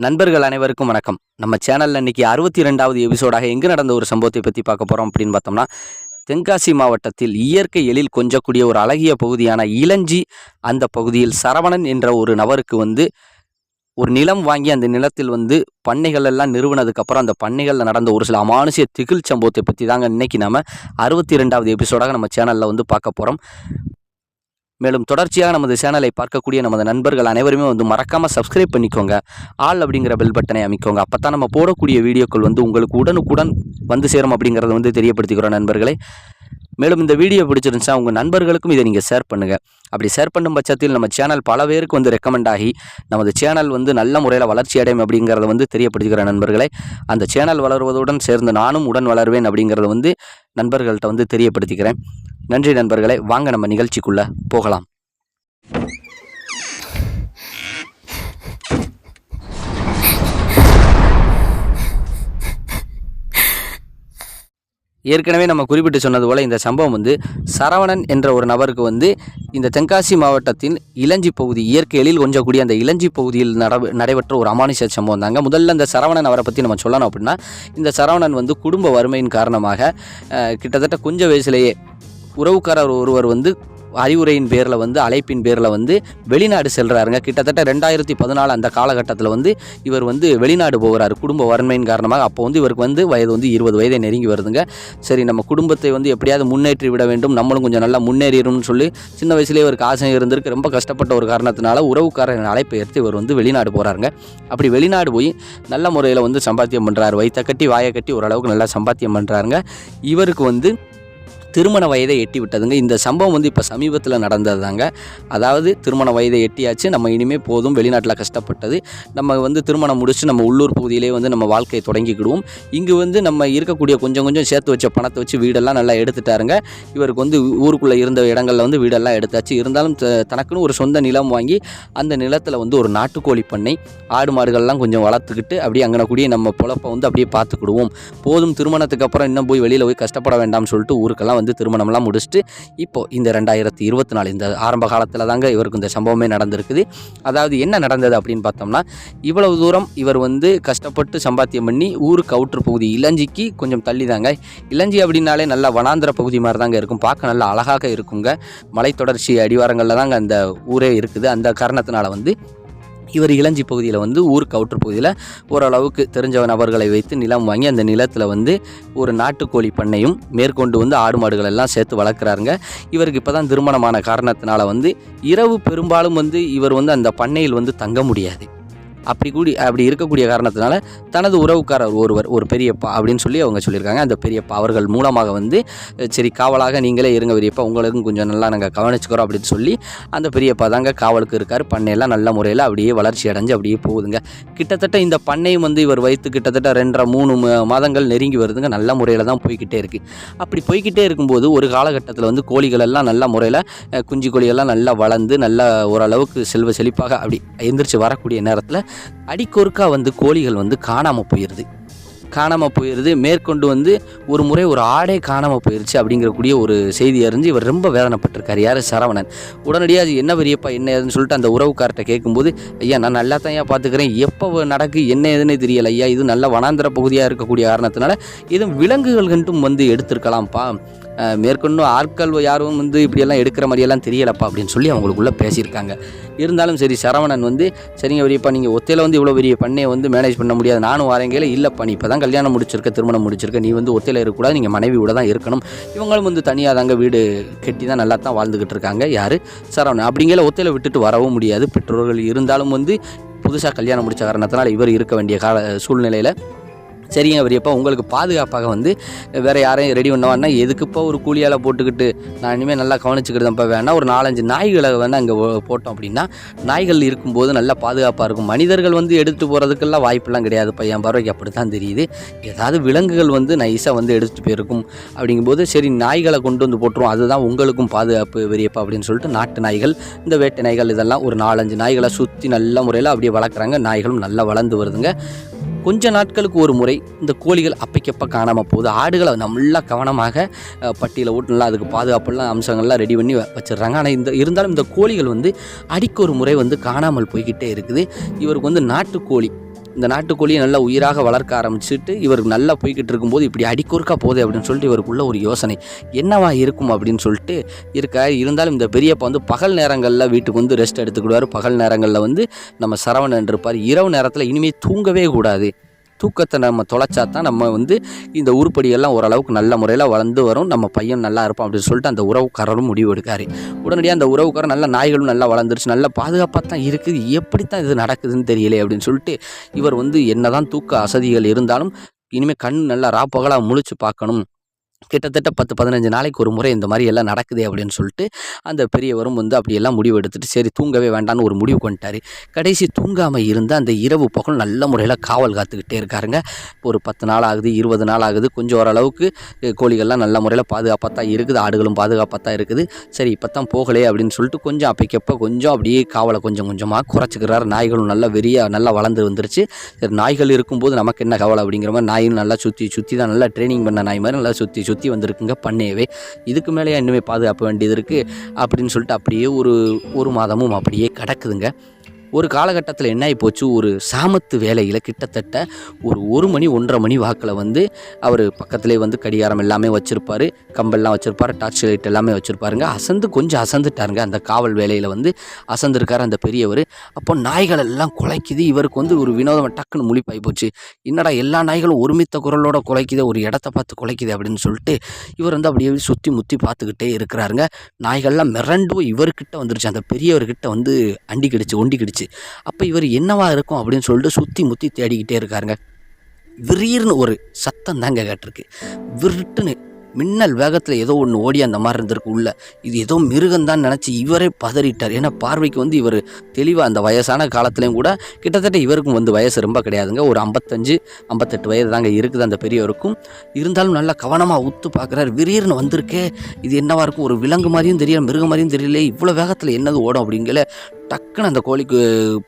நண்பர்கள் அனைவருக்கும் வணக்கம். நம்ம சேனலில் இன்றைக்கி அறுபத்தி ரெண்டாவது எபிசோடாக எங்கே நடந்த ஒரு சம்பவத்தை பற்றி பார்க்க போகிறோம் அப்படின்னு பார்த்தோம்னா தென்காசி மாவட்டத்தில் இயற்கை எழில் கொஞ்சக்கூடிய ஒரு அழகிய பகுதியான இளஞ்சி அந்த பகுதியில் சரவணன் என்ற ஒரு நபருக்கு வந்து ஒரு நிலம் வாங்கி அந்த நிலத்தில் வந்து பண்ணைகள் எல்லாம் நிறுவனதுக்கப்புறம் அந்த பண்ணைகளில் நடந்த ஒரு சில அமானுஷிய திகில் சம்பவத்தை பற்றி தாங்க இன்னைக்கு நம்ம அறுபத்தி ரெண்டாவது எபிசோடாக நம்ம சேனலில் வந்து பார்க்க போகிறோம் மேலும் தொடர்ச்சியாக நமது சேனலை பார்க்கக்கூடிய நமது நண்பர்கள் அனைவருமே வந்து மறக்காமல் சப்ஸ்கிரைப் பண்ணிக்கோங்க. ஆல் அப்படிங்கிற பெல் பட்டனை அமைக்கோங்க. அப்போ தான் நம்ம போடக்கூடிய வீடியோக்கள் வந்து உங்களுக்கு உடனுக்குடன் வந்து சேரும் அப்படிங்கிறத வந்து தெரியப்படுத்திக்கிறோம் நண்பர்களே. மேலும் இந்த வீடியோ பிடிச்சிருந்துச்சா உங்கள் நண்பர்களுக்கும் இதை நீங்கள் ஷேர் பண்ணுங்கள் அப்படி ஷேர் பண்ணும் பட்சத்தில் நம்ம சேனல் பல பேருக்கு வந்து ரெக்கமெண்ட் ஆகி நமது சேனல் வந்து நல்ல முறையில் வளர்ச்சி அடையும் அப்படிங்கிறத வந்து தெரியப்படுத்திக்கிற நண்பர்களே. அந்த சேனல் வளருவதுடன் சேர்ந்து நானும் உடன் வளருவேன் அப்படிங்கிறத வந்து நண்பர்கள்ட்ட வந்து தெரியப்படுத்திக்கிறேன். நன்றி நண்பர்களே வாங்க நம்ம நிகழ்ச்சிக்குள்ளே போகலாம். ஏற்கனவே நம்ம குறிப்பிட்டு சொன்னது போல் இந்த சம்பவம் வந்து சரவணன் என்ற ஒரு நபருக்கு வந்து இந்த தென்காசி மாவட்டத்தின் இளஞ்சி பகுதி இயற்கை எழில் கொஞ்சக்கூடிய அந்த இளஞ்சி பகுதியில் நட நடைபெற்ற ஒரு அமானுஷ சம்பவம் தாங்க. முதல்ல இந்த சரவணன் அவரை பற்றி நம்ம சொல்லணும் அப்படின்னா இந்த சரவணன் வந்து குடும்ப வறுமையின் காரணமாக கிட்டத்தட்ட கொஞ்சம் வயசுலேயே உறவுக்காரர் ஒருவர் வந்து அறிவுரையின் பேரில் வந்து அழைப்பின் பேரில் வந்து வெளிநாடு செல்கிறாருங்க கிட்டத்தட்ட ரெண்டாயிரத்தி பதினாலு அந்த காலகட்டத்தில் வந்து இவர் வந்து வெளிநாடு போகிறாரு. குடும்ப வறுமையின் காரணமாக அப்போ வந்து இவருக்கு வந்து வயது வந்து இருபது வயதை நெருங்கி வருதுங்க. சரி நம்ம குடும்பத்தை வந்து எப்படியாவது முன்னேற்றி விட வேண்டும். நம்மளும் கொஞ்சம் நல்லா முன்னேறிடும்னு சொல்லி சின்ன வயசுலேயே இவருக்கு ஆசை இருந்திருக்கு. ரொம்ப கஷ்டப்பட்ட ஒரு காரணத்தினால உறவுக்காரன் அழைப்பை எடுத்து இவர் வந்து வெளிநாடு போகிறாருங்க அப்படி வெளிநாடு போய் நல்ல முறையில் வந்து சம்பாத்தியம் பண்ணுறாரு வயிற்ற கட்டி வாயை கட்டி ஓரளவுக்கு நல்லா சம்பாத்தியம் பண்ணுறாருங்க இவருக்கு வந்து திருமண வயதை எட்டி விட்டதுங்க இந்த சம்பவம் வந்து இப்போ சமீபத்தில் நடந்தது தாங்க அதாவது திருமண வயதை எட்டியாச்சு. நம்ம இனிமேல் போதும். வெளிநாட்டில் கஷ்டப்பட்டது. நம்ம வந்து திருமணம் முடிச்சு நம்ம உள்ளூர் பகுதியிலே வந்து நம்ம வாழ்க்கையை தொடங்கிக்கிடுவோம். இங்கே வந்து நம்ம இருக்கக்கூடிய கொஞ்சம் கொஞ்சம் சேர்த்து வச்ச பணத்தை வச்சு வீடெல்லாம் நல்லா எடுத்துட்டாருங்க. இவருக்கு வந்து ஊருக்குள்ளே இருந்த இடங்களில் வந்து வீடெல்லாம் எடுத்தாச்சு. இருந்தாலும் த- தனக்குன்னு ஒரு சொந்த நிலம் வாங்கி அந்த நிலத்தில் வந்து ஒரு நாட்டுக்கோழி பண்ணை ஆடு மாடுகள்லாம் கொஞ்சம் வளர்த்துக்கிட்டு அப்படியே அங்கே கூடிய நம்ம பொழப்பை வந்து அப்படியே பார்த்துக்கிடுவோம். போதும் திருமணத்துக்கு அப்புறம் இன்னும் போய் வெளியில் போய் கஷ்டப்பட வேண்டாம்னு சொல்லிட்டு ஊருக்கெல்லாம் வந்து திருமணம்லாம் முடிச்சுட்டு இப்போ இந்த ரெண்டாயிரத்தி இருபத்தி நாலு இந்த ஆரம்ப காலத்தில் தாங்க இவருக்கு இந்த சம்பவமே நடந்திருக்குது. அதாவது என்ன நடந்தது அப்படின்னு பார்த்தோம்னா இவ்வளவு தூரம் இவர் வந்து கஷ்டப்பட்டு சம்பாத்தியம் பண்ணி ஊருக்கு அவுட்ரு பகுதி இளஞ்சிக்கு கொஞ்சம் தள்ளி தாங்க இளஞ்சி அப்படின்னாலே நல்ல வனாந்திர பகுதி மாதிரி தாங்க இருக்கும். பார்க்க நல்லா அழகாக இருக்குங்க. மலைத்தொடர்ச்சி அடிவாரங்களில் தாங்க அந்த ஊரே இருக்குது. அந்த காரணத்தினால வந்து இவர் இளஞ்சி பகுதியில் வந்து ஊருக்கு அவுட்ரு பகுதியில் ஓரளவுக்கு தெரிஞ்ச நபர்களை வைத்து நிலம் வாங்கி அந்த நிலத்தில் வந்து ஒரு நாட்டுக்கோழி பண்ணையும் மேற்கொண்டு வந்து ஆடு மாடுகள் எல்லாம் சேர்த்து வளர்க்குறாருங்க. இவருக்கு இப்போ தான் திருமணமான காரணத்தினால வந்து இரவு பெரும்பாலும் வந்து இவர் வந்து அந்த பண்ணையில் வந்து தங்க முடியாது. அப்படி கூடி அப்படி இருக்கக்கூடிய காரணத்தினால தனது உறவுக்காரர் ஒருவர் ஒரு பெரியப்பா அப்படின்னு சொல்லி அவங்க சொல்லியிருக்காங்க. அந்த பெரியப்பா அவர்கள் மூலமாக வந்து சரி காவலாக நீங்களே இருங்க பெரியப்பா. உங்களுக்கும் கொஞ்சம் நல்லா நாங்கள் கவனிச்சுக்கிறோம் அப்படின்னு சொல்லி அந்த பெரியப்பா தாங்க காவலுக்கு இருக்கார். பண்ணையெல்லாம் நல்ல முறையில் அப்படியே வளர்ச்சி அடைஞ்சு அப்படியே போகுதுங்க. கிட்டத்தட்ட இந்த பண்ணையும் வந்து இவர் வைத்து கிட்டத்தட்ட ரெண்டரை மூணு மாதங்கள் நெருங்கி வருதுங்க. நல்ல முறையில் தான் போய்கிட்டே இருக்குது அப்படி போய்க்கிட்டே இருக்கும்போது ஒரு காலகட்டத்தில் வந்து கோழிகள் எல்லாம் நல்ல முறையில் குஞ்சு கோழியெல்லாம் நல்லா வளர்ந்து நல்லா ஓரளவுக்கு செல்வ செழிப்பாக அப்படி எந்திரிச்சு வரக்கூடிய நேரத்தில் அடிக்கொருக்கா வந்து கோழிகள் வந்து காணாமல் போயிடுது காணாமல் போயிடுது மேற்கொண்டு வந்து ஒரு முறை ஒரு ஆடே காணாமல் போயிருச்சு அப்படிங்கிறக்கூடிய ஒரு செய்தி அறிஞ்சு இவர் ரொம்ப வேதனைப்பட்டிருக்கார். யார்? சரவணன். உடனடியாக அது என்ன பெரியப்பா என்ன ஏதுன்னு சொல்லிட்டு அந்த உறவுக்கார்ட்ட கேட்கும்போது ஐயா நான் நல்லா தான் ஐயா பார்த்துக்கிறேன் எப்போ நடக்கு என்ன ஏதுன்னே தெரியல ஐயா. இது நல்ல வனாந்திர பகுதியாக இருக்கக்கூடிய காரணத்தினால இதுவும் விலங்குகள் கண்டும் வந்து எடுத்திருக்கலாம்ப்பா. மேற்கொண்டு ஆட்கள் யாரும் வந்து இப்படியெல்லாம் எடுக்கிற மாதிரியெல்லாம் தெரியலப்பா அப்படின்னு சொல்லி அவங்களுக்குள்ளே பேசியிருக்காங்க. இருந்தாலும் சரி சரவணன் வந்து சரிங்க பெரியப்பா நீங்கள் ஒத்தையில் வந்து இவ்வளோ பெரிய பண்ணே வந்து மேனேஜ் பண்ண முடியாது. நானும் வரேங்கையில் இல்லைப்பா நீ இப்போ தான் கல்யாணம் முடிச்சிருக்க திருமணம் முடிச்சிருக்க. நீ வந்து ஒத்தையில் இருக்கக்கூடாது. நீங்கள் மனைவி தான் இருக்கணும். இவங்களும் வந்து தனியாக தாங்க வீடு கட்டி தான் நல்லா தான் வாழ்ந்துக்கிட்டு இருக்காங்க. யார்? சரவணன். அப்படிங்கிற ஒத்தையில் விட்டுட்டு வரவும் முடியாது. பெற்றோர்கள் இருந்தாலும் வந்து புதுசாக கல்யாணம் முடிச்ச காரணத்தினால இவர் இருக்க வேண்டிய கால சூழ்நிலையில் சரிங்க பெரியப்பா உங்களுக்கு பாதுகாப்பாக வந்து வேறு யாரையும் ரெடி பண்ணுவான்னா எதுக்குப்பா ஒரு கூலியால் போட்டுக்கிட்டு? நான் இனிமேல் நல்லா கவனிச்சுக்கிறதப்பா வேணால் ஒரு நாலஞ்சு நாய்களை வேணால் அங்கே போட்டோம் அப்படின்னா நாய்கள் இருக்கும்போது நல்லா பாதுகாப்பாக இருக்கும். மனிதர்கள் வந்து எடுத்துகிட்டு போகிறதுக்கெல்லாம் வாய்ப்பெல்லாம் கிடையாதுப்பா. என் பார்வைக்கு அப்படி தான் தெரியுது. ஏதாவது விலங்குகள் வந்து நைஸாக வந்து எடுத்துகிட்டு போயிருக்கும். அப்படிங்கும்போது சரி நாய்களை கொண்டு வந்து போட்டுருவோம். அதுதான் உங்களுக்கும் பாதுகாப்பு பெரியப்பா அப்படின்னு சொல்லிட்டு நாட்டு நாய்கள் இந்த வேட்டை நாய்கள் இதெல்லாம் ஒரு நாலஞ்சு நாய்களை சுற்றி நல்ல முறையில் அப்படியே வளர்க்குறாங்க. நாய்களும் நல்லா வளர்ந்து வருதுங்க. கொஞ்ச நாட்களுக்கு ஒரு முறை இந்த கோழிகள் அப்பைக்கப்ப காணாமல் போகுது. ஆடுகளை நல்லா கவனமாக பட்டியில் ஓட்டு நல்லா அதுக்கு பாதுகாப்பெல்லாம் அம்சங்கள்லாம் ரெடி பண்ணி வச்சிடுறாங்க. ஆனால் இந்த இருந்தாலும் இந்த கோழிகள் வந்து அடிக்க ஒரு முறை வந்து காணாமல் போய்கிட்டே இருக்குது. இவருக்கு வந்து நாட்டுக்கோழி இந்த நாட்டுக்கோழியை நல்லா உயிராக வளர்க்க ஆரம்பிச்சுட்டு இவர் நல்லா போய்கிட்டு இருக்கும்போது இப்படி அடிக்கொருக்கா போதே அப்படின்னு சொல்லிட்டு இவருக்குள்ள ஒரு யோசனை. என்னவா இருக்கும் அப்படின்னு சொல்லிட்டு இருக்க இருந்தாலும் இந்த பெரியப்பா வந்து பகல் நேரங்களில் வீட்டுக்கு வந்து ரெஸ்ட் எடுத்துக்கிடுவார். பகல் நேரங்களில் வந்து நம்ம சரவணன் இருப்பார். இரவு நேரத்தில் இனிமேல் தூங்கவே கூடாது. தூக்கத்தை நம்ம தொலைச்சா தான் நம்ம வந்து இந்த உருப்படியெல்லாம் ஓரளவுக்கு நல்ல முறையில் வளர்ந்து வரும். நம்ம பையன் நல்லா இருப்பான் அப்படின்னு சொல்லிட்டு அந்த உறவுக்காரரும் முடிவு எடுக்காரு. உடனடியாக அந்த உறவுக்காரர் நல்ல நாய்களும் நல்லா வளர்ந்துருச்சு. நல்ல பாதுகாப்பாக தான் இருக்குது. எப்படி தான் இது நடக்குதுன்னு தெரியல அப்படின்னு சொல்லிட்டு இவர் வந்து என்னதான் தூக்க அசதிகள் இருந்தாலும் இனிமேல் கண் நல்லா ராப்பகலாக முழிச்சு பார்க்கணும். கிட்டத்தட்ட பத்து பதினஞ்சு நாளைக்கு ஒரு முறை இந்த மாதிரி எல்லாம் நடக்குதே அப்படின்னு சொல்லிட்டு அந்த பெரியவரும் வந்து அப்படியெல்லாம் முடிவு எடுத்துட்டு சரி தூங்கவே வேண்டாம்னு ஒரு முடிவு கொண்டுட்டார் கடைசி தூங்காமல் இருந்து அந்த இரவு பகல் நல்ல முறையில் காவல் காத்துக்கிட்டே இருக்காருங்க. ஒரு பத்து நாள் ஆகுது இருபது நாள் ஆகுது. கொஞ்சம் ஓரளவுக்கு கோழிகள்லாம் நல்ல முறையில் பாதுகாப்பாக தான் இருக்குது. ஆடுகளும் பாதுகாப்பாக தான் இருக்குது. சரி இப்போ தான் போகலே அப்படின்னு சொல்லிட்டு கொஞ்சம் அப்பைக்கப்போ கொஞ்சம் அப்படியே காவலை கொஞ்சம் கொஞ்சமாக குறைச்சிக்கிறாரு. நாய்களும் நல்லா வெறியாக நல்லா வளர்ந்து வந்துருச்சு. சரி நாய்கள் இருக்கும்போது நமக்கு என்ன கவலை அப்படிங்கிற மாதிரி நாயும் நல்லா சுற்றி சுற்றி தான் நல்லா ட்ரைனிங் பண்ண நாய் மாதிரி நல்லா சுற்றி சுற்றி வந்திருக்குங்க பண்ணையவே. இதுக்கு மேலேயே இன்னுமே பாதுகாப்பு வேண்டியது இருக்குது அப்படின்னு சொல்லிட்டு அப்படியே ஒரு ஒரு மாதமும் அப்படியே கிடக்குதுங்க. ஒரு காலகட்டத்தில் என்ன ஆகி போச்சு? ஒரு சாமத்து வேலையில் கிட்டத்தட்ட ஒரு ஒரு மணி ஒன்றரை மணி வாக்கில் வந்து அவர் பக்கத்துலேயே வந்து கடிகாரம் எல்லாமே வச்சுருப்பாரு. கம்பெல்லாம் வச்சுருப்பாரு டார்ச் லைட் எல்லாமே வச்சுருப்பாருங்க. அசந்து கொஞ்சம் அசந்துட்டாருங்க. அந்த காவல் வேலையில் வந்து அசந்துருக்கார் அந்த பெரியவர். அப்போ நாய்கள் எல்லாம் குலைக்குது. இவருக்கு வந்து ஒரு வினோதம் டக்குன்னு முழிப்பாகி போச்சு. என்னடா எல்லா நாய்களும் ஒருமித்த குரலோட குலைக்குது? ஒரு இடத்த பார்த்து குலைக்குது அப்படின்னு சொல்லிட்டு இவர் வந்து அப்படியே சுற்றி முற்றி பார்த்துக்கிட்டே இருக்கிறாருங்க. நாய்கள்லாம் மிரண்டும் இவர்கிட்ட வந்துருச்சு. அந்த பெரியவர்கிட்ட வந்து அண்டிக்கிடுச்சு ஒண்டிக்கிடுச்சு அப்போ இவர் என்னவா இருக்கும் அப்படின்னு சொல்லிட்டு சுற்றி முற்றி தேடிக்கிட்டே இருக்காருங்க. விரீர்னு ஒரு சத்தம் தாங்க கேட்டிருக்கு. விருட்டுன்னு மின்னல் வேகத்தில் ஏதோ ஒன்று ஓடி அந்த மாதிரி இருந்திருக்கு உள்ள. இது ஏதோ மிருகம் தான் நினச்சி இவரே பதறிட்டார். ஏன்னா பார்வைக்கு வந்து இவர் தெளிவாக அந்த வயசான காலத்துலேயும் கூட கிட்டத்தட்ட இவருக்கும் வந்து வயசு ரொம்ப கிடையாதுங்க. ஒரு ஐம்பத்தஞ்சு ஐம்பத்தெட்டு வயது தாங்க இருக்குது அந்த பெரியவருக்கும். இருந்தாலும் நல்லா கவனமாக உத்து பார்க்குறாரு விரீர்னு வந்திருக்கே. இது என்னவாக இருக்கும்? ஒரு விலங்கு மாதிரியும் தெரியல மிருகம் மாதிரியும் தெரியல இவ்வளோ வேகத்தில் என்னது ஓடும் அப்படிங்கல டக்குன்னு அந்த கோழிக்கு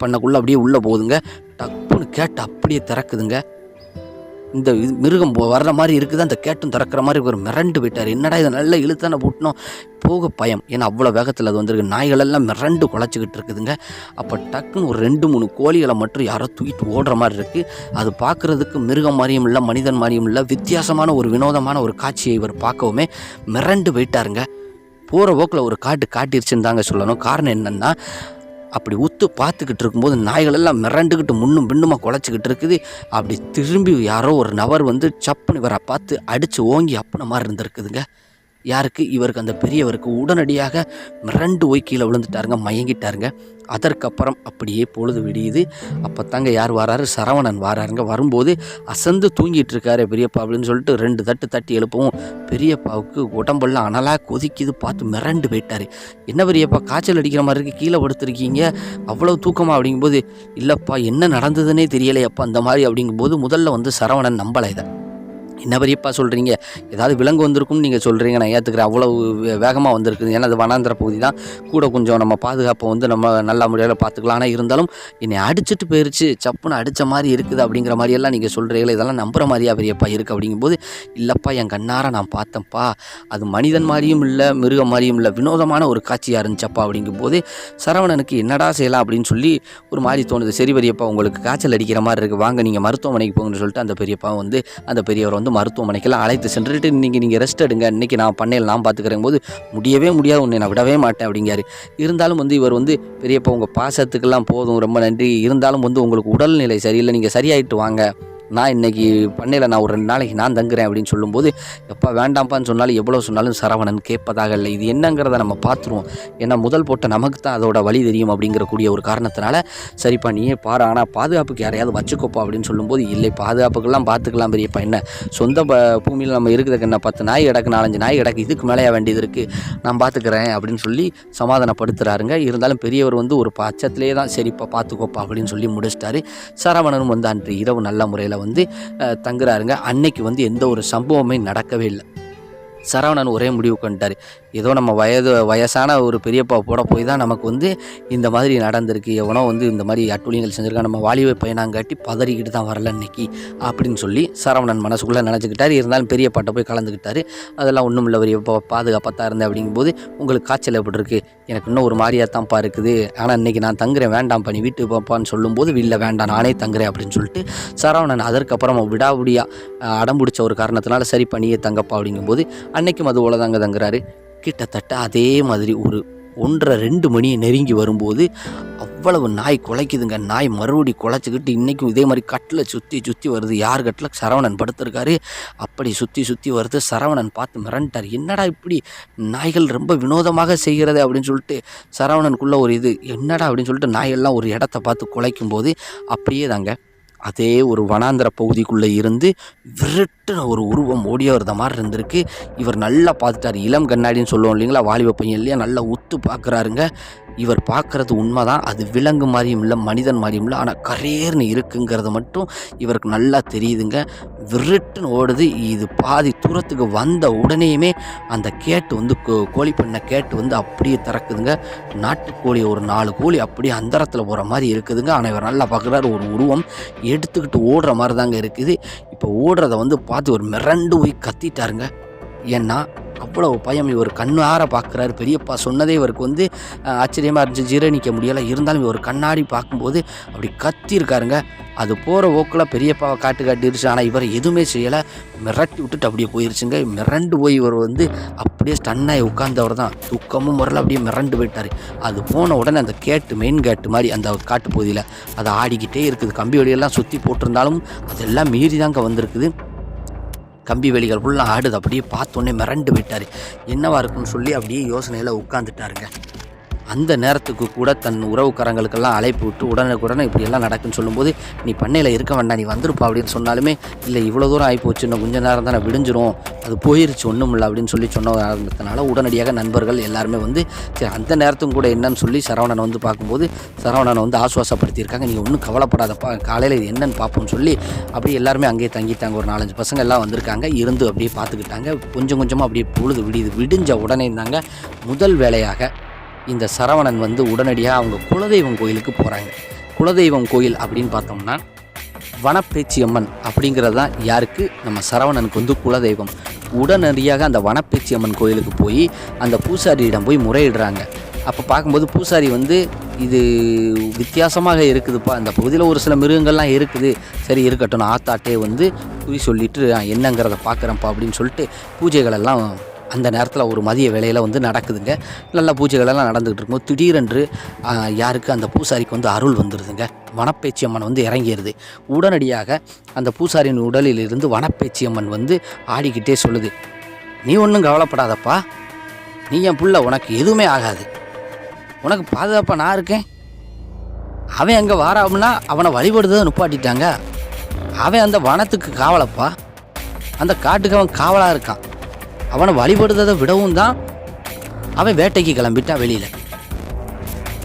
பண்ணக்குள்ளே அப்படியே உள்ளே போகுதுங்க. டப்புன்னு கேட்டு அப்படியே திறக்குதுங்க. இந்த இது மிருகம் போ- வர்ற மாதிரி இருக்குது? அந்த கேட்டும் திறக்கிற மாதிரி ஒரு மிரண்டு போயிட்டார். என்னடா இதை நல்லா இழுத்தான போட்டணும் போக பயம். ஏன்னா அவ்வளோ வேகத்தில் அது வந்திருக்கு. நாய்களெல்லாம் மிரண்டு குலைச்சிக்கிட்டு இருக்குதுங்க. அப்போ டக்குன்னு ஒரு ரெண்டு மூணு கோழிகளை மட்டும் யாரோ தூக்கிட்டு ஓடுற மாதிரி இருக்குது அது பார்க்குறதுக்கு மிருகம் மாதிரியும் இல்லை மனிதன் மாதிரியும் இல்லை வித்தியாசமான ஒரு வினோதமான ஒரு காட்சியை இவர் பார்க்கவுமே மிரண்டு போயிட்டாருங்க. போகிற போக்கில் ஒரு காட்டு காட்டிருச்சுன்னு தாங்க சொல்லணும். காரணம் என்னென்னா அப்படி உத்து பார்த்துக்கிட்டு இருக்கும்போது நாய்கள் எல்லாம் மிரண்டுக்கிட்டு முன்னும் பின்னுமா குலைச்சிக்கிட்டு இருக்குது. அப்படி திரும்பி யாரோ ஒரு நபர் வந்து சப்புன்னு இவரை பார்த்து அடித்து ஓங்கி அப்பன மாதிரி இருந்திருக்குதுங்க. யாருக்கு? இவருக்கு அந்த பெரியவருக்கு உடனடியாக மிரண்டு போய் கீழே விழுந்துட்டாருங்க மயங்கிட்டாருங்க. அதற்கப்புறம் அப்படியே பொழுது விடியுது. அப்போ தாங்க யார் வராரு? சரவணன் வாராருங்க. வரும்போது அசந்து தூங்கிட்டு இருக்காரு பெரியப்பா அப்படின்னு சொல்லிட்டு ரெண்டு தட்டு தட்டி எழுப்பவும் பெரியப்பாவுக்கு உடம்பெல்லாம் அனலாக கொதிக்குது பார்த்து மிரண்டு போயிட்டார். என்ன பெரியப்பா காய்ச்சல் அடிக்கிற மாதிரி இருக்கு கீழே படுத்துருக்கீங்க. அவ்வளோ தூக்கமாக அப்படிங்கும்போது இல்லைப்பா என்ன நடந்ததுன்னே தெரியலையப்பா அந்த மாதிரி அப்படிங்கும்போது முதல்ல வந்து சரவணன் நம்பலை இதை. என்ன பெரியப்பா சொல்கிறீங்க ஏதாவது விலங்கு வந்திருக்கும்னு நீங்கள் சொல்கிறீங்க நான் ஏற்றுக்கிறேன் அவ்வளோ வேகமாக வந்திருக்குது. ஏன்னா அது வனாந்திர பகுதி தான். கூட கொஞ்சம் நம்ம பாதுகாப்பை வந்து நம்ம நல்ல முறையில் பார்த்துக்கலாம் ஆனால் இருந்தாலும் என்னை அடிச்சிட்டு போயிருச்சு. சப்புன்னு அடித்த மாதிரி இருக்குது அப்படிங்கிற மாதிரியெல்லாம் நீங்கள் சொல்கிறீங்களே இதெல்லாம் நம்புகிற மாதிரியா பெரியப்பா இருக்குது அப்படிங்கும்போது இல்லைப்பா என் கண்ணார நான் பார்த்தேன்ப்பா. அது மனிதன் மாதிரியும் இல்லை மிருகம் மாதிரியும் இல்லை வினோதமான ஒரு காட்சியாக இருந்துச்சப்பா அப்படிங்கும்போது சரவணனுக்கு என்னடா செய்யலாம் அப்படின்னு சொல்லி ஒரு மாதிரி தோணுது. சரி பெரியப்பா உங்களுக்கு காய்ச்சல் அடிக்கிற மாதிரி இருக்குது வாங்க நீங்கள் மருத்துவமனைக்கு போங்கன்னு சொல்லிட்டு அந்த பெரியப்பா வந்து அந்த பெரியவர் வந்து மருத்துவமனைக்கெல்லாம் அழைத்து சென்றுட்டு நீங்கள் நீங்கள் ரெஸ்ட் எடுங்க. இன்றைக்கி நான் பண்ணையில் நான் பார்த்துக்கிறேன் போது முடியவே முடியாது. உன்னை நான் விடவே மாட்டேன் அப்படிங்காரு இருந்தாலும் வந்து இவர் வந்து பெரியப்பா உங்கள் பாசத்துக்கெல்லாம் போதும். ரொம்ப நன்றி. இருந்தாலும் வந்து உங்களுக்கு உடல்நிலை சரியில்லை. நீங்கள் சரியாயிட்டு வாங்க. நான் இன்னைக்கு பண்ணையில் நான் ஒரு ரெண்டு நாளைக்கு நான் தங்குறேன் அப்படின்னு சொல்லும்போது எப்போ வேண்டாம்ப்பான்னு சொன்னாலும் எவ்வளோ சொன்னாலும் சரவணன் கேட்பதாக இல்லை. இது என்னங்கிறத நம்ம பார்த்துருவோம். ஏன்னா முதல் போட்ட நமக்கு தான் அதோட வழி தெரியும் அப்படிங்கிறக்கூடிய ஒரு காரணத்தினால சரிப்பா நீயே பாரு. ஆனால் பாதுகாப்புக்கு யாரையாவது வச்சுக்கோப்பா அப்படின்னு சொல்லும்போது இல்லை பாதுகாப்புக்கெல்லாம் பார்த்துக்கலாம் பெரியப்பா என்ன? சொந்த ப- பூமியில் நம்ம இருக்கிறதுக்கு என்ன பத்து நாய் கிடக்கு நாலஞ்சு நாய் கிடக்கு இதுக்கு மேலே வேண்டியது இருக்குது நான் பார்த்துக்கிறேன் அப்படின்னு சொல்லி சமாதானப்படுத்துகிறாருங்க இருந்தாலும் பெரியவர் வந்து ஒரு பட்சத்திலே தான் சரிப்பா பார்த்துக்கோப்பா அப்படின்னு சொல்லி முடிச்சிட்டாரு. சரவணனும் வந்து அன்று இரவு நல்ல முறையில் வந்து தங்குறாருங்க. அன்னைக்கு வந்து எந்த ஒரு சம்பவமே நடக்கவே இல்லை. சரவணன் ஒரே முடிவு கொண்டார் ஏதோ நம்ம வயது வயசான ஒரு பெரியப்பா போட போய் தான் நமக்கு வந்து இந்த மாதிரி நடந்திருக்கு. எவனோ வந்து இந்த மாதிரி அட்டுழியங்கள் செஞ்சுருக்கான். நம்ம வாலிப பையனாங்காட்டி பதறிக்கிட்டு தான் வரல இன்னைக்கு அப்படின்னு சொல்லி சரவணன் மனசுக்குள்ளே நினச்சிக்கிட்டாரு. இருந்தாலும் பெரிய பாட்டை போய் கலந்துக்கிட்டாரு. அதெல்லாம் ஒன்றும் இல்லை பெரியப்பா பாதுகாப்பாக தான் இருந்தேன் அப்படிங்கும்போது உங்களுக்கு காய்ச்சல் எப்படி இருக்குது எனக்கு இன்னும் ஒரு மாதிரியாக தான்ப்பா இருக்குது. ஆனால் இன்னைக்கு நான் தங்குறேன் வேண்டாம் பண்ணி வீட்டுக்கு போப்பான்னு சொல்லும்போது இல்லை வேண்டாம் நானே தங்குறேன் அப்படின்னு சொல்லிட்டு சரவணன் அதற்கப்புறம் விடாவிடியாக அடம் பிடிச்ச ஒரு காரணத்தினால சரி பண்ணியே தங்கப்பா அப்படிங்கும்போது அன்னைக்கும் அது போல தாங்க தங்குறாரு. கிட்டத்தட்ட அதே மாதிரி ஒரு ஒன்றரை ரெண்டு மணி நெருங்கி வரும்போது அவ்வளவு நாய் குலைக்குதுங்க. நாய் மறுபடி குலைச்சிக்கிட்டு இன்றைக்கும் இதே மாதிரி கட்டில் சுற்றி சுற்றி வருது. யார் கட்டில்? சரவணன் படுத்திருக்காரு. அப்படி சுற்றி சுற்றி வருது. சரவணன் பார்த்து மிரண்டார். என்னடா இப்படி நாய்கள் ரொம்ப வினோதமாக செய்கிறது அப்படின்னு சொல்லிட்டு சரவணனுக்குள்ளே ஒரு இது என்னடா அப்படின்னு சொல்லிட்டு நாயெல்லாம் ஒரு இடத்த பார்த்து குலைக்கும் போது அப்படியே தாங்க அதே ஒரு வனாந்திர பகுதிக்குள்ளே இருந்து விரட்டுன ஒரு உருவம் ஓடிய வருத மாதிரி இருந்திருக்கு. இவர் நல்லா பார்த்துட்டாரு. இளம் கண்ணாடின்னு சொல்லுவோம் இல்லைங்களா? வாலிப பையன் இல்லையா? நல்லா உத்து பார்க்குறாருங்க. இவர் பார்க்குறது உண்மை தான் அது விலங்கு மாதிரியும் இல்லை மனிதன் மாதிரியும் இல்லை. ஆனால் கரேர்னு இருக்குங்கிறது மட்டும் இவருக்கு நல்லா தெரியுதுங்க. விருட்டுன்னு ஓடுது. இது பாதி தூரத்துக்கு வந்த உடனேயுமே அந்த கேட்டு வந்து கோ- கோழி பண்ண கேட்டு வந்து அப்படியே திறக்குதுங்க. நாட்டுக்கோழி ஒரு நாலு கோழி அப்படியே அந்தரத்தில் போகிற மாதிரி இருக்குதுங்க. ஆனால் இவர் நல்லா பார்க்குறாரு. ஒரு உருவம் எடுத்துக்கிட்டு ஓடுற மாதிரி தாங்க இருக்குது. இப்போ ஓடுறத வந்து பார்த்து ஒரு மிரண்டு போய் கத்திட்டாருங்க. ஏன்னா அவ்வளோ பயம். இவர் கண்ணார பார்க்குறாரு. பெரியப்பா சொன்னதே இவருக்கு வந்து ஆச்சரியமாக ஆச்சரியமா இருந்துச்சு. ஜீரணிக்க முடியலை. இருந்தாலும் இவர் கண்ணாடி பார்க்கும்போது அப்படி கத்தியிருக்காருங்க அது போகிற ஓக்கில் பெரியப்பாவை காட்டு காட்டிருச்சு. ஆனால் இவர் எதுவுமே செய்யலை. மிரட்டி விட்டுட்டு அப்படியே போயிருச்சுங்க. மிரண்டு போய் இவர் வந்து அப்படியே ஸ்டன்னாகி உட்கார்ந்தவர் தான். தூக்கமும் வரல. அப்படியே மிரண்டு போயிட்டார். அது போன உடனே அந்த கேட்டு மெயின் கேட்டு மாதிரி அந்த காட்டு பகுதியில் அது ஆடிக்கிட்டே இருக்குது. கம்பி வழியெல்லாம் சுற்றி போட்டிருந்தாலும் அதெல்லாம் மீறி தாங்க வந்திருக்குது. கம்பி வேலிகள் ஃபுல்லாக ஆடுது. அப்படியே பார்த்தோன்னே மிரண்டு போயிட்டார். என்னவா இருக்குன்னு சொல்லி அப்படியே யோசனையில் உட்காந்துட்டாருங்க அந்த நேரத்துக்கு கூட தன் உறவுக்காரங்களுக்கெல்லாம் அழைப்பு விட்டு உடனுக்குடனே இப்படியெல்லாம் நடக்குன்னு சொல்லும்போது நீ பண்ணையில் இருக்க வேண்டாம் நீ வந்துருப்பா அப்படின்னு சொன்னாலுமே இல்லை இவ்வளோ தூரம் ஆகிப்போச்சு இன்னும் கொஞ்ச நேரம் தானே விடிஞ்சிரும் அது போயிருச்சு ஒன்றும் இல்லை அப்படின்னு சொல்லி சொன்ன காரணத்தினால உடனடியாக நண்பர்கள் எல்லாருமே வந்து சரி அந்த நேரத்தும் கூட என்னன்னு சொல்லி சரவணனை வந்து பார்க்கும்போது சரவணனை வந்து ஆசுவாசப்படுத்தியிருக்காங்க. நீங்கள் ஒன்றும் கவலைப்படாதப்பா காலையில் இது என்னன்னு பார்ப்போம்னு சொல்லி அப்படியே எல்லாருமே அங்கேயே தங்கிட்டாங்க. ஒரு நாலஞ்சு பசங்க எல்லாம் வந்திருக்காங்க. இருந்து அப்படியே பார்த்துக்கிட்டாங்க. கொஞ்சம் கொஞ்சமாக அப்படியே பொழுது விடியுது. விடிஞ்ச உடனே இருந்தாங்க முதல் வேலையாக இந்த சரவணன் வந்து உடனடியாக அவங்க குலதெய்வம் கோயிலுக்கு போகிறாங்க குலதெய்வம் கோயில் அப்படின்னு பார்த்தோம்னா வனப்பேச்சியம்மன் அப்படிங்கிறது தான் யாருக்கு? நம்ம சரவணனுக்கு வந்து குலதெய்வம். உடனடியாக அந்த வனப்பேச்சி அம்மன் கோயிலுக்கு போய் அந்த பூசாரியிடம் போய் முறையிடுறாங்க. அப்போ பார்க்கும்போது பூசாரி வந்து இது வித்தியாசமாக இருக்குதுப்பா. இந்த பகுதியில் ஒரு சில மிருகங்கள்லாம் இருக்குது. சரி இருக்கட்டும். நான் ஆத்தாட்டே வந்து குறி சொல்லிட்டு என்னங்கிறத பார்க்குறேன்ப்பா அப்படின்னு சொல்லிட்டு பூஜைகளெல்லாம் அந்த நேரத்தில் ஒரு மதிய வேலையில் வந்து நடக்குதுங்க. நல்ல பூஜைகளெல்லாம் நடந்துக்கிட்டு இருக்கும் திடீரென்று யாருக்கு அந்த பூசாரிக்கு வந்து அருள் வந்துடுதுங்க வனப்பேச்சி அம்மன் வந்து இறங்கிடுது உடனடியாக அந்த பூசாரியின் உடலில் இருந்து வனப்பேச்சி அம்மன் வந்து ஆடிக்கிட்டே சொல்லுது நீ ஒன்றும் கவலைப்படாதப்பா. நீ என் புள்ள உனக்கு எதுவுமே ஆகாது. உனக்கு பாதுகாப்பாக நான் இருக்கேன். அவன் அங்கே வாராம்னா அவனை வழிபடுறதை நுப்பாட்டிட்டாங்க. அவன் அந்த வனத்துக்கு காவலப்பா. அந்த காட்டுக்கு அவன் காவலாக இருக்கான். அவனை வழிபடுறதை விடவும் தான் அவன் வேட்டைக்கு கிளம்பிட்டான் வெளியில்.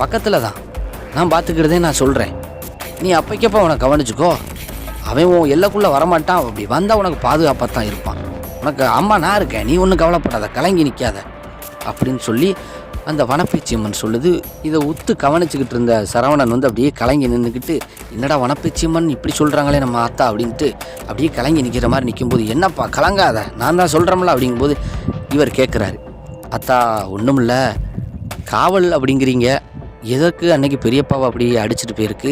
பக்கத்தில் தான். நான் பார்த்துக்கிறதே நான் சொல்கிறேன் நீ அப்பைக்கப்போ அவனை கவனிச்சுக்கோ. அவன் உன் எல்லைக்குள்ளே வரமாட்டான். அப்படி வந்தால் உனக்கு பாதுகாப்பாக தான் இருப்பான். உனக்கு அம்மா நான் இருக்கேன். நீ ஒன்றும் கவலைப்படாத. கலங்கி நிற்காத அப்படின்னு சொல்லி அந்த வனப்பேச்சியம்மன் சொல்லுது இதை உத்து கவனிச்சுக்கிட்டு இருந்த சரவணன் வந்து அப்படியே கலங்கி நின்றுக்கிட்டு என்னடா வனப்பேச்சியம்மன் இப்படி சொல்கிறாங்களே நம்ம அத்தா அப்படின்ட்டு அப்படியே கலங்கி நிற்கிற மாதிரி நிற்கும்போது என்னப்பா கலங்காத நான் தான் சொல்கிறோம்ல அப்படிங்கும்போது இவர் கேட்குறாரு அத்தா ஒன்றும் இல்லை காவல் அப்படிங்கிறீங்க. எதற்கு அன்னைக்கு பெரியப்பாவை அப்படியே அடிச்சிட்டு போயிருக்கு?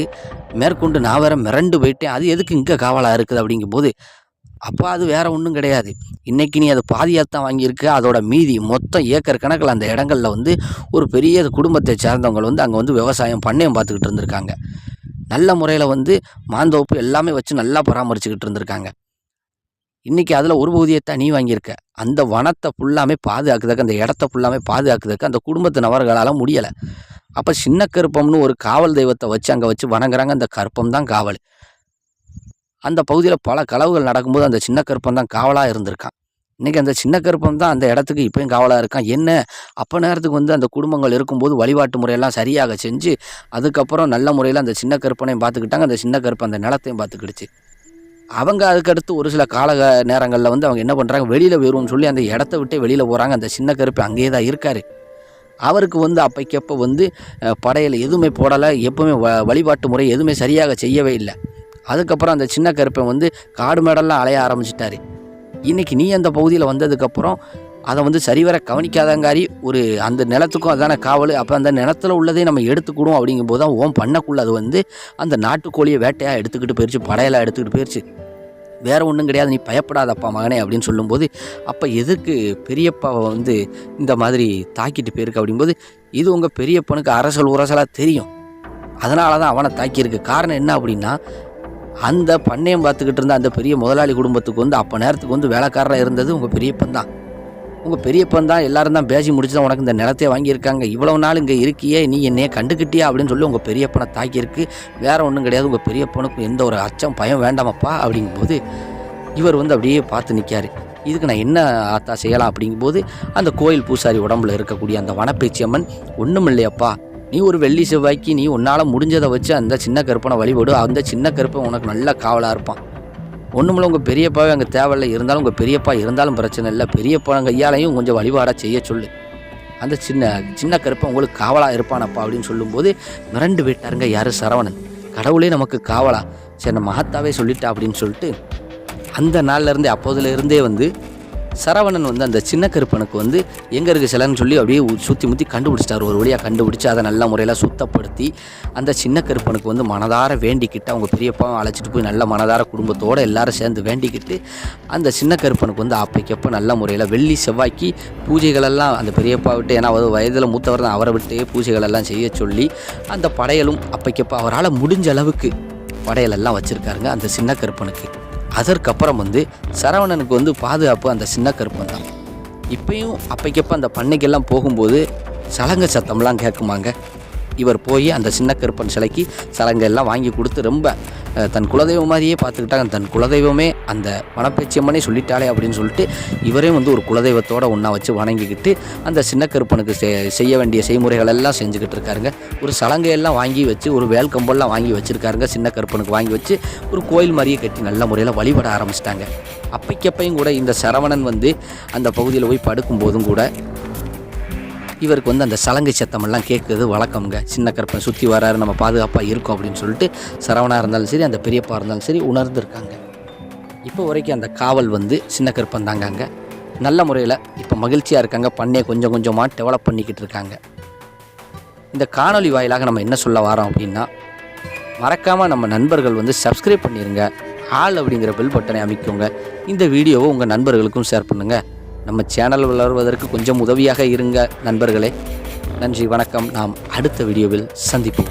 மேற்கொண்டு நான் வேற மிரண்டு போயிட்டேன். அது எதுக்கு இங்கே காவலாக இருக்குது? அப்படிங்கும்போது அப்போ அது வேற ஒன்றும் கிடையாது. இன்றைக்கி நீ அது பாதியாக தான் வாங்கியிருக்க. அதோட மீதி மொத்தம் ஏக்கர் கணக்கில் அந்த இடங்கள்ல வந்து ஒரு பெரிய குடும்பத்தை சேர்ந்தவங்க வந்து அங்கே வந்து விவசாயம் பண்ணையம் பார்த்துக்கிட்டு இருந்திருக்காங்க. நல்ல முறையில் வந்து மாந்தோப்பு எல்லாமே வச்சு நல்லா பராமரிச்சுக்கிட்டு இருந்திருக்காங்க. இன்றைக்கி அதில் ஒரு பகுதியைத்தான் நீ வாங்கியிருக்க. அந்த வனத்தை ஃபுல்லாமே பாதுகாக்கிறதுக்கு அந்த இடத்த ஃபுல்லாமே பாதுகாக்கிறதுக்கு அந்த குடும்பத்து நபர்களால் முடியலை. அப்போ சின்ன கருப்பம்னு ஒரு காவல் தெய்வத்தை வச்சு அங்கே வச்சு வணங்குறாங்க. அந்த கருப்பம் தான் காவல். அந்த பகுதியில் பல களவுகள் நடக்கும்போது அந்த சின்ன கருப்பம் தான் காவலாக இருந்திருக்கான். இன்றைக்கி அந்த சின்ன கருப்பம் தான் அந்த இடத்துக்கு இப்போயும் காவலாக இருக்கான். என்ன? அப்போ நேரத்துக்கு வந்து அந்த குடும்பங்கள் இருக்கும்போது வழிபாட்டு முறையெல்லாம் சரியாக செஞ்சு அதுக்கப்புறம் நல்ல முறையில் அந்த சின்ன கருப்பனையும் பார்த்துக்கிட்டாங்க. அந்த சின்ன கருப்பன் அந்த நிலத்தையும் பார்த்துக்கிடுச்சு. அவங்க அதுக்கடுத்து ஒரு சில கால நேரங்களில் வந்து அவங்க என்ன பண்ணுறாங்க வெளியில் வருவோம்னு சொல்லி அந்த இடத்த விட்டு வெளியில் போகிறாங்க அந்த சின்ன கருப்பு அங்கேயே தான் இருக்கார். அவருக்கு வந்து அப்பைக்கப்போ வந்து படையில் எதுவுமே போடலை. எப்பவுமே வ வழிபாட்டு முறை எதுவுமே சரியாக செய்யவே இல்லை. அதுக்கப்புறம் அந்த சின்ன கருப்பன் வந்து காடு மேடெல்லாம் அலைய ஆரம்பிச்சிட்டாரு. இன்றைக்கி நீ அந்த பகுதியில் வந்ததுக்கப்புறம் அதை வந்து சரிவர கவனிக்காதங்காரி ஒரு அந்த நிலத்துக்கும் அதான காவல் அப்போ அந்த நிலத்துல உள்ளதே நம்ம எடுத்துக்கிடும் அப்படிங்கும்போது தான் ஓம் பண்ணக்குள்ள அது வந்து அந்த நாட்டுக்கோழியை வேட்டையாக எடுத்துக்கிட்டு போயிடுச்சு படையலாக எடுத்துக்கிட்டு போயிடுச்சு வேற ஒன்றும் கிடையாது நீ பயப்படாதப்பா மகனே அப்படின்னு சொல்லும்போது அப்போ எதுக்கு பெரியப்பாவை வந்து இந்த மாதிரி தாக்கிட்டு போயிருக்கு அப்படிங்கும்போது இது உங்கள் பெரியப்பனுக்கு அரசல் உரசலாக தெரியும். அதனால தான் அவனை தாக்கியிருக்கு. காரணம் என்ன அப்படின்னா அந்த பண்ணையம் பார்த்துக்கிட்டு இருந்த அந்த பெரிய முதலாளி குடும்பத்துக்கு வந்து அப்போ நேரத்துக்கு வந்து வேலைக்காரராக இருந்தது உங்கள் பெரியப்பன் தான். உங்கள் பெரியப்பன் தான் எல்லாரும் தான் பேசி முடிச்சு தான் உனக்கு இந்த நிலத்தையே வாங்கியிருக்காங்க. இவ்வளோ நாள் இங்கே இருக்கியே நீ என்னையே கண்டுக்கிட்டியா அப்படின்னு சொல்லி உங்கள் பெரியப்பனை தாக்கியிருக்கு. வேற ஒன்றும் கிடையாது உங்கள் பெரியப்பனுக்கு எந்த ஒரு அச்சம் பயம் வேண்டாமப்பா அப்படிங்கும்போது இவர் வந்து அப்படியே பார்த்து நிற்காரு இதுக்கு நான் என்ன ஆத்தா செய்யலாம் அப்படிங்கும்போது அந்த கோயில் பூசாரி உடம்புல இருக்கக்கூடிய அந்த வனப்பேச்சியம்மன் ஒன்றும் இல்லையப்பா நீ ஒரு வெள்ளி செவ்வாய்க்கு நீ உன்னால் முடிஞ்சதை வச்சு அந்த சின்ன கருப்பனை வழிபடு. அந்த சின்ன கருப்பன் உனக்கு நல்ல காவலாக இருப்பான். ஒன்றுமில்ல உங்கள் பெரியப்பாவே அங்கே தேவையில்லை இருந்தாலும் உங்கள் பெரியப்பா இருந்தாலும் பிரச்சனை இல்லை. பெரியப்பா கையாலையும் கொஞ்சம் வழிபாடாக செய்ய சொல்லு. அந்த சின்ன சின்ன கருப்பை உங்களுக்கு காவலாக இருப்பானப்பா அப்படின்னு சொல்லும்போது மிரண்டு போயிட்டாருங்க யார்? சரவணன். கடவுளே நமக்கு காவலா. சரி நம்ம மகத்தாவே சொல்லிட்டா அப்படின்னு சொல்லிட்டு அந்த நாள்ல இருந்தே வந்து சரவணன் வந்து அந்த சின்ன கருப்பனுக்கு வந்து எங்கே இருக்குது சிலன்னு சொல்லி அப்படியே சுற்றி முற்றி கண்டுபிடிச்சிட்டார். ஒரு வழியாக கண்டுபிடிச்சி அதை நல்ல முறையில் சுத்தப்படுத்தி அந்த சின்ன கருப்பனுக்கு வந்து மனதார வேண்டிக்கிட்டு அவங்க பெரியப்பாவும் அழைச்சிட்டு போய் நல்ல மனதார குடும்பத்தோடு எல்லாரும் சேர்ந்து வேண்டிக்கிட்டு அந்த சின்ன கருப்பனுக்கு வந்து அப்பைக்கப்போ நல்ல முறையில் வெள்ளி செவ்வாய்க்கு பூஜைகளெல்லாம் அந்த பெரியப்பா விட்டு ஏன்னா அவர் வயதில் மூத்தவர் தான் அவரை விட்டு பூஜைகளெல்லாம் செய்ய சொல்லி அந்த படையலும் அப்பைக்கப்போ அவரால் முடிஞ்ச அளவுக்கு படையலெல்லாம் வச்சுருக்காருங்க அந்த சின்ன கருப்பனுக்கு. அதற்கப்புறம் வந்து சரவணனுக்கு வந்து பாதுகாப்பு அந்த சின்ன கருப்பன் தான். இப்பயும் அப்பைக்கப்போ அந்த பண்ணைக்கெல்லாம் போகும்போது சலங்கை சத்தம்லாம் கேட்குமாங்க. இவர் போய் அந்த சின்ன கருப்பன் சிலைக்கு சலங்கை எல்லாம் வாங்கி கொடுத்து ரொம்ப தன் குலதெய்வம் மாதிரியே பார்த்துக்கிட்டாங்க தன் குலதெய்வமே அந்த மணப்பேச்சியம்மனே சொல்லிட்டாலே அப்படின்னு சொல்லிட்டு இவரே வந்து ஒரு குலதெய்வத்தோடு ஒன்றா வச்சு வணங்கிக்கிட்டு அந்த சின்ன கருப்பனுக்கு செ- செய்ய வேண்டிய செய்முறைகள் எல்லாம் செஞ்சுக்கிட்டு இருக்காருங்க. ஒரு சலங்கையெல்லாம் வாங்கி வச்சு ஒரு வேல் கம்பெல்லாம் வாங்கி வச்சுருக்காருங்க சின்ன கருப்பனுக்கு வாங்கி வச்சு ஒரு கோயில் மாதிரியே கட்டி நல்ல முறையில் வழிபட ஆரம்பிச்சிட்டாங்க. அப்பைக்கப்பையும் கூட இந்த சரவணன் வந்து அந்த பகுதியில் போய் படுக்கும்போதும் கூட இவருக்கு வந்து அந்த சலங்கை சத்தமெல்லாம் கேட்குறது வழக்கம்ங்க. சின்ன கருப்பன் சுற்றி வராரு நம்ம பாதுகாப்பாக இருக்கோம் அப்படின்னு சொல்லிட்டு சரவணாக இருந்தாலும் சரி அந்த பெரியப்பா இருந்தாலும் சரி உணர்ந்துருக்காங்க. இப்போ வரைக்கும் அந்த காவல் வந்து சின்ன கருப்பன் தாங்க அங்கே நல்ல முறையில் இப்போ மகிழ்ச்சியாக இருக்காங்க பண்ணையை கொஞ்சம் கொஞ்சமாக டெவலப் பண்ணிக்கிட்டு இருக்காங்க. இந்த காணொளி வாயிலாக நம்ம என்ன சொல்ல வரோம் அப்படின்னா மறக்காமல் நம்ம நண்பர்கள் வந்து சப்ஸ்கிரைப் பண்ணிடுங்க ஆள் அப்படிங்கிற பெல் பட்டனை அமைக்கோங்க. இந்த வீடியோவை உங்கள் நண்பர்களுக்கும் ஷேர் பண்ணுங்கள் நம்ம சேனல் வளர்வதற்கு கொஞ்சம் உதவியாக இருங்க நண்பர்களே. நன்றி வணக்கம். நாம் அடுத்த வீடியோவில் சந்திப்போம்.